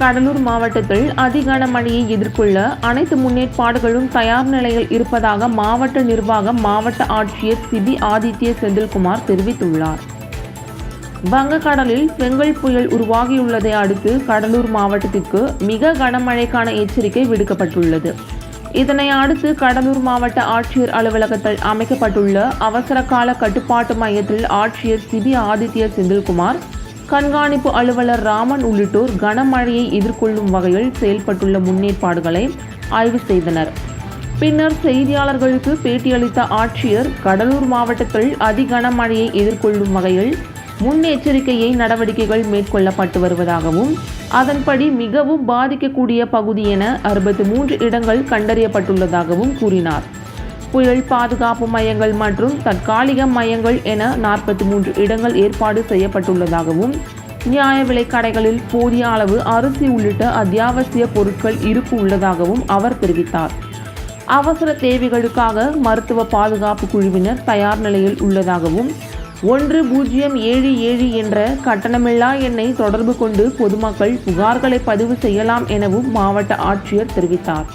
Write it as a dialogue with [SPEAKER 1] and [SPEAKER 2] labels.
[SPEAKER 1] கடலூர் மாவட்டத்தில் அதிகனமழையை எதிர்கொள்ள அனைத்து முன்னேற்பாடுகளும் தயார் நிலையில் இருப்பதாக மாவட்ட நிர்வாகம் மாவட்ட ஆட்சியர் சிபி ஆதித்ய செந்தில்குமார் தெரிவித்துள்ளார். வங்கக்கடலில் செங்கல் புயல் உருவாகியுள்ளதை அடுத்து கடலூர் மாவட்டத்திற்கு மிக கனமழைக்கான எச்சரிக்கை விடுக்கப்பட்டுள்ளது. இதனை அடுத்து கடலூர் மாவட்ட ஆட்சியர் அலுவலகத்தில் அமைக்கப்பட்டுள்ள அவசர கால கட்டுப்பாட்டு மையத்தில் ஆட்சியர் சிபி ஆதித்ய செந்தில்குமார் கண்காணிப்பு அலுவலர் ராமன் உள்ளிட்டோர் கனமழையை எதிர்கொள்ளும் வகையில் செயல்பட்டுள்ள முன்னேற்பாடுகளை ஆய்வு செய்தனர். பின்னர் செய்தியாளர்களுக்கு பேட்டியளித்த ஆட்சியர் கடலூர் மாவட்டத்தில் அதிகனமழையை எதிர்கொள்ளும் வகையில் முன்னெச்சரிக்கையை நடவடிக்கைகள் மேற்கொள்ளப்பட்டு வருவதாகவும் அதன்படி மிகவும் பாதிக்கக்கூடிய பகுதி என அறுபத்தி மூன்று இடங்கள் கண்டறியப்பட்டுள்ளதாகவும் கூறினார். புயல் பாதுகாப்பு மையங்கள் மற்றும் தற்காலிக மையங்கள் என நாற்பத்தி மூன்று இடங்கள் ஏற்பாடு செய்யப்பட்டுள்ளதாகவும் நியாய விலை கடைகளில் போதிய அளவு அரிசி உள்ளிட்ட அத்தியாவசிய பொருட்கள் இருப்பு உள்ளதாகவும் அவர் தெரிவித்தார். அவசர தேவைகளுக்காக மருத்துவ பாதுகாப்பு குழுவினர் தயார் நிலையில் உள்ளதாகவும் ஒன்று பூஜ்ஜியம் ஏழு ஏழு என்ற கட்டணமில்லா எண்ணை தொடர்பு கொண்டு பொதுமக்கள் புகார்களை பதிவு செய்யலாம் எனவும் மாவட்ட ஆட்சியர் தெரிவித்தார்.